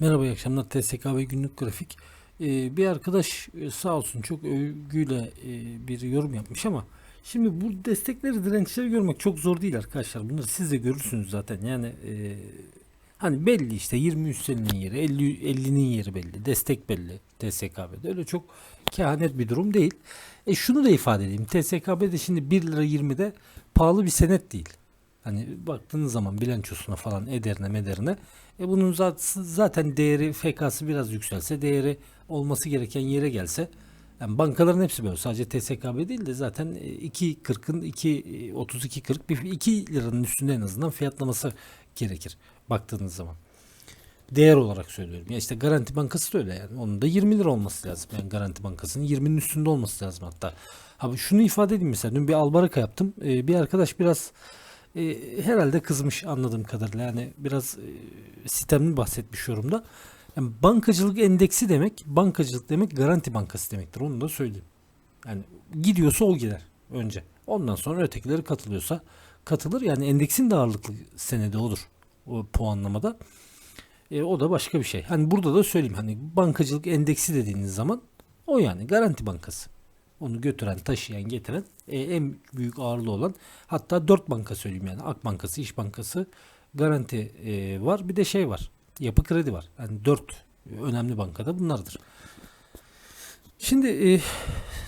Merhaba iyi akşamlar TSKB günlük grafik. Ee, bir arkadaş e, sağ olsun çok övgüyle e, bir yorum yapmış ama şimdi bu destekleri dirençleri görmek çok zor değil arkadaşlar. Bunları siz de görürsünüz zaten. Yani e, hani belli işte 20 üstelinin yeri 50 50'nin yeri belli. Destek belli TSKB'de. Öyle çok kehanet bir durum değil. E şunu da ifade edeyim. TSKB'de şimdi 1 lira 20'de pahalı bir senet değil. Hani baktığınız zaman bilançosuna falan ederine mederine e bunun zat- zaten değeri FK'sı biraz yükselse değeri olması gereken yere gelse yani bankaların hepsi böyle sadece TSKB değil de zaten e, 2.40'ın 2 32.40 bir 2 liranın üstünde en azından fiyatlaması gerekir baktığınız zaman. Değer olarak söylüyorum. Ya işte Garanti Bankası da öyle yani. Onun da 20 lira olması lazım. Yani Garanti Bankası'nın 20'nin üstünde olması lazım hatta. Abi şunu ifade edeyim mesela. Dün bir albaraka yaptım. Ee, bir arkadaş biraz e, herhalde kızmış anladığım kadarıyla. Yani biraz e, sistemli bahsetmiş yorumda. Yani bankacılık endeksi demek, bankacılık demek garanti bankası demektir. Onu da söyleyeyim. Yani gidiyorsa o gider önce. Ondan sonra ötekileri katılıyorsa katılır. Yani endeksin de ağırlıklı senedi olur o puanlamada. E, o da başka bir şey. Hani burada da söyleyeyim hani bankacılık endeksi dediğiniz zaman o yani garanti bankası. Onu götüren, taşıyan, getiren e, en büyük ağırlığı olan hatta dört banka söyleyeyim yani Ak Bankası, İş Bankası, Garanti e, var. Bir de şey var. Yapı Kredi var. Yani dört önemli bankada bunlardır. Şimdi e,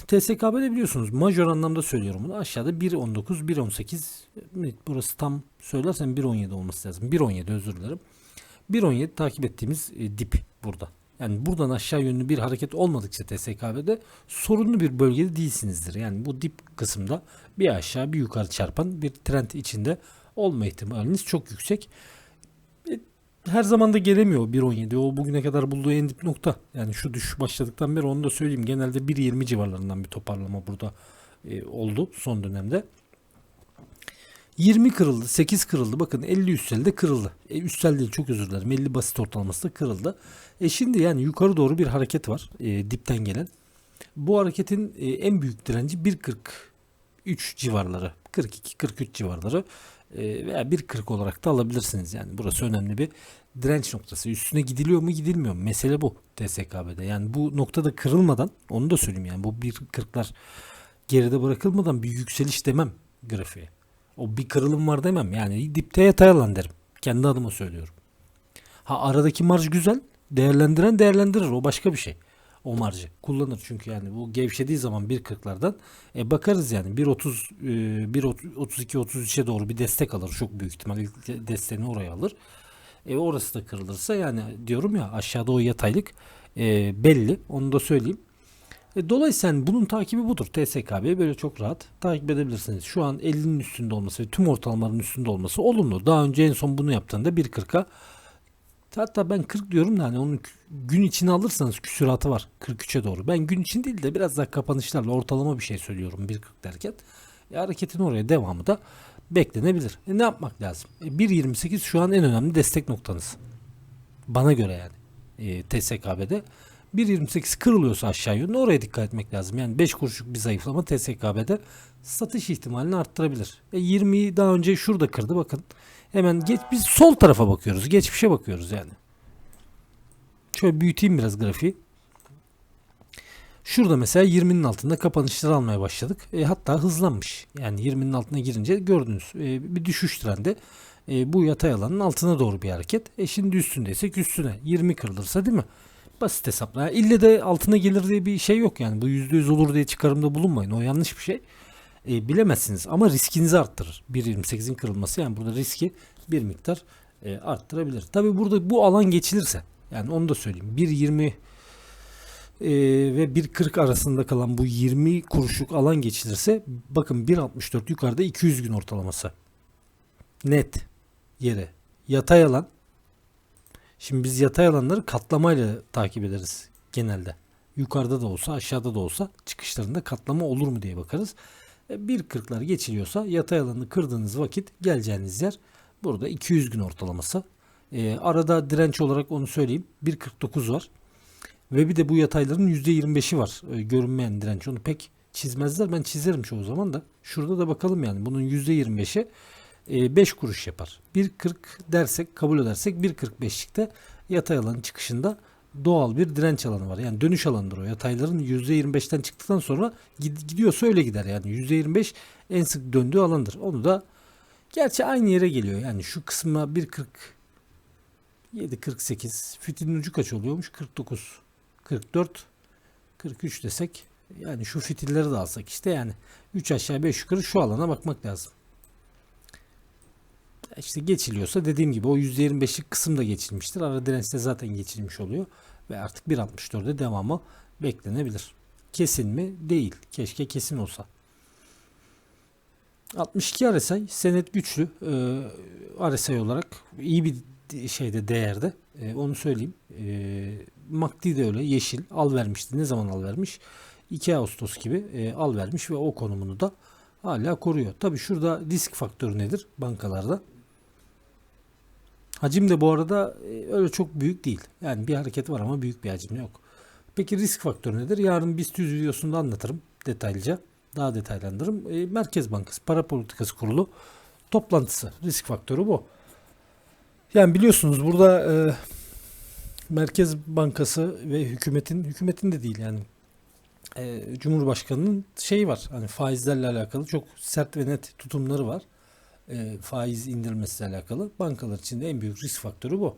TSKB'de biliyorsunuz majör anlamda söylüyorum bunu. Aşağıda 1.19, 1.18 evet, burası tam söylersem 1.17 olması lazım. 1.17 özür dilerim. 1.17 takip ettiğimiz e, dip burada. Yani buradan aşağı yönlü bir hareket olmadıkça TSKB'de sorunlu bir bölgede değilsinizdir. Yani bu dip kısımda bir aşağı bir yukarı çarpan bir trend içinde olma ihtimaliniz çok yüksek. E, Her zaman da gelemiyor 1.17. O bugüne kadar bulduğu en dip nokta. Yani şu düşüş başladıktan beri onu da söyleyeyim. Genelde 1.20 civarlarından bir toparlama burada e, oldu son dönemde. 20 kırıldı, 8 kırıldı. Bakın 50 üstel de kırıldı. E, üstel değil çok özür dilerim. 50 basit ortalaması da kırıldı. E şimdi yani yukarı doğru bir hareket var. E, dipten gelen. Bu hareketin e, en büyük direnci 1.43 civarları. 42-43 civarları. E, veya 1.40 olarak da alabilirsiniz. Yani burası önemli bir direnç noktası. Üstüne gidiliyor mu gidilmiyor mu? Mesele bu TSKB'de. Yani bu noktada kırılmadan onu da söyleyeyim yani bu 1.40'lar geride bırakılmadan bir yükseliş demem grafiğe. O bir kırılım var demem. Yani dipte yatay alan derim. Kendi adıma söylüyorum. Ha aradaki marj güzel. Değerlendiren değerlendirir. O başka bir şey. O marjı kullanır çünkü yani bu gevşediği zaman 1.40'lardan e, bakarız yani 1.30 e, 1.32 33'e doğru bir destek alır çok büyük ihtimal desteğini oraya alır. E, orası da kırılırsa yani diyorum ya aşağıda o yataylık e, belli onu da söyleyeyim. E, dolayısıyla bunun takibi budur. TSKB böyle çok rahat takip edebilirsiniz. Şu an 50'nin üstünde olması ve tüm ortalamaların üstünde olması olumlu. Daha önce en son bunu yaptığında 1.40'a hatta ben 40 diyorum da hani onun gün içine alırsanız küsuratı var 43'e doğru. Ben gün için değil de biraz daha kapanışlarla ortalama bir şey söylüyorum 1.40 derken. E, hareketin oraya devamı da beklenebilir. E, ne yapmak lazım? E, 1.28 şu an en önemli destek noktanız. Bana göre yani. E, TSKB'de. 1.28 kırılıyorsa aşağı yönlü oraya dikkat etmek lazım. Yani 5 kuruşluk bir zayıflama TSKB'de satış ihtimalini arttırabilir. E 20'yi daha önce şurada kırdı bakın. Hemen geç biz sol tarafa bakıyoruz. Geçmişe bakıyoruz yani. Şöyle büyüteyim biraz grafiği. Şurada mesela 20'nin altında kapanışlar almaya başladık. E, hatta hızlanmış. Yani 20'nin altına girince gördünüz e, bir düşüş trendi. E, bu yatay alanın altına doğru bir hareket. E şimdi üstündeysek üstüne 20 kırılırsa değil mi? Basit hesapla. İlle de altına gelir diye bir şey yok yani. Bu %100 olur diye çıkarımda bulunmayın. O yanlış bir şey. E, bilemezsiniz ama riskinizi arttırır. 1.28'in kırılması yani burada riski bir miktar e, arttırabilir. Tabi burada bu alan geçilirse yani onu da söyleyeyim. 1.20 e, ve 1.40 arasında kalan bu 20 kuruşluk alan geçilirse bakın 1.64 yukarıda 200 gün ortalaması. Net yere. Yatay alan Şimdi biz yatay alanları katlamayla takip ederiz genelde. Yukarıda da olsa aşağıda da olsa çıkışlarında katlama olur mu diye bakarız. E, 1.40'lar geçiliyorsa yatay alanı kırdığınız vakit geleceğiniz yer burada 200 gün ortalaması. E, arada direnç olarak onu söyleyeyim 1.49 var. Ve bir de bu yatayların %25'i var. E, görünmeyen direnç. Onu pek çizmezler. Ben çizerim çoğu zaman da. Şurada da bakalım yani. Bunun %25'i 5 kuruş yapar. 1.40 dersek kabul edersek 1.45'likte yatay alanın çıkışında doğal bir direnç alanı var. Yani dönüş alanıdır o. Yatayların %25'ten çıktıktan sonra gid- gidiyorsa öyle gider. Yani %25 en sık döndüğü alandır. Onu da gerçi aynı yere geliyor. Yani şu kısma 1.40 7.48 fitilin ucu kaç oluyormuş? 49 44 43 desek yani şu fitilleri de alsak işte yani 3 aşağı 5 yukarı şu alana bakmak lazım. İşte geçiliyorsa dediğim gibi o %25'lik kısım da geçilmiştir. Ara dirençte zaten geçilmiş oluyor. Ve artık 1.64'de devamı beklenebilir. Kesin mi? Değil. Keşke kesin olsa. 62 RSI senet güçlü. Ee, RSI olarak iyi bir de- şeyde değerde. Ee, onu söyleyeyim. Ee, MACD de öyle yeşil. Al vermişti. Ne zaman al vermiş? 2 Ağustos gibi e, al vermiş ve o konumunu da hala koruyor. Tabi şurada risk faktörü nedir bankalarda? Hacim de bu arada e, öyle çok büyük değil. Yani bir hareket var ama büyük bir hacim yok. Peki risk faktörü nedir? Yarın BIST 100 videosunda anlatırım detaylıca. Daha detaylandırırım. E, Merkez Bankası Para Politikası Kurulu toplantısı. Risk faktörü bu. Yani biliyorsunuz burada e, Merkez Bankası ve hükümetin, hükümetin de değil yani e, Cumhurbaşkanı'nın şeyi var. Hani faizlerle alakalı çok sert ve net tutumları var. E, faiz indirilmesiyle alakalı. Bankalar için de en büyük risk faktörü bu.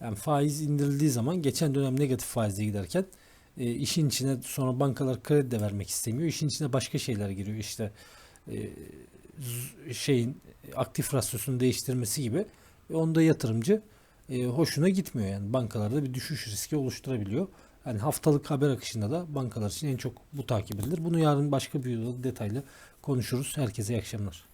Yani faiz indirildiği zaman geçen dönem negatif faizle giderken e, işin içine sonra bankalar kredi de vermek istemiyor. İşin içine başka şeyler giriyor. İşte e, şeyin aktif rasyosunu değiştirmesi gibi. E, onda yatırımcı e, hoşuna gitmiyor yani bankalarda bir düşüş riski oluşturabiliyor. Yani haftalık haber akışında da bankalar için en çok bu takip edilir. Bunu yarın başka bir videoda detaylı konuşuruz. Herkese iyi akşamlar.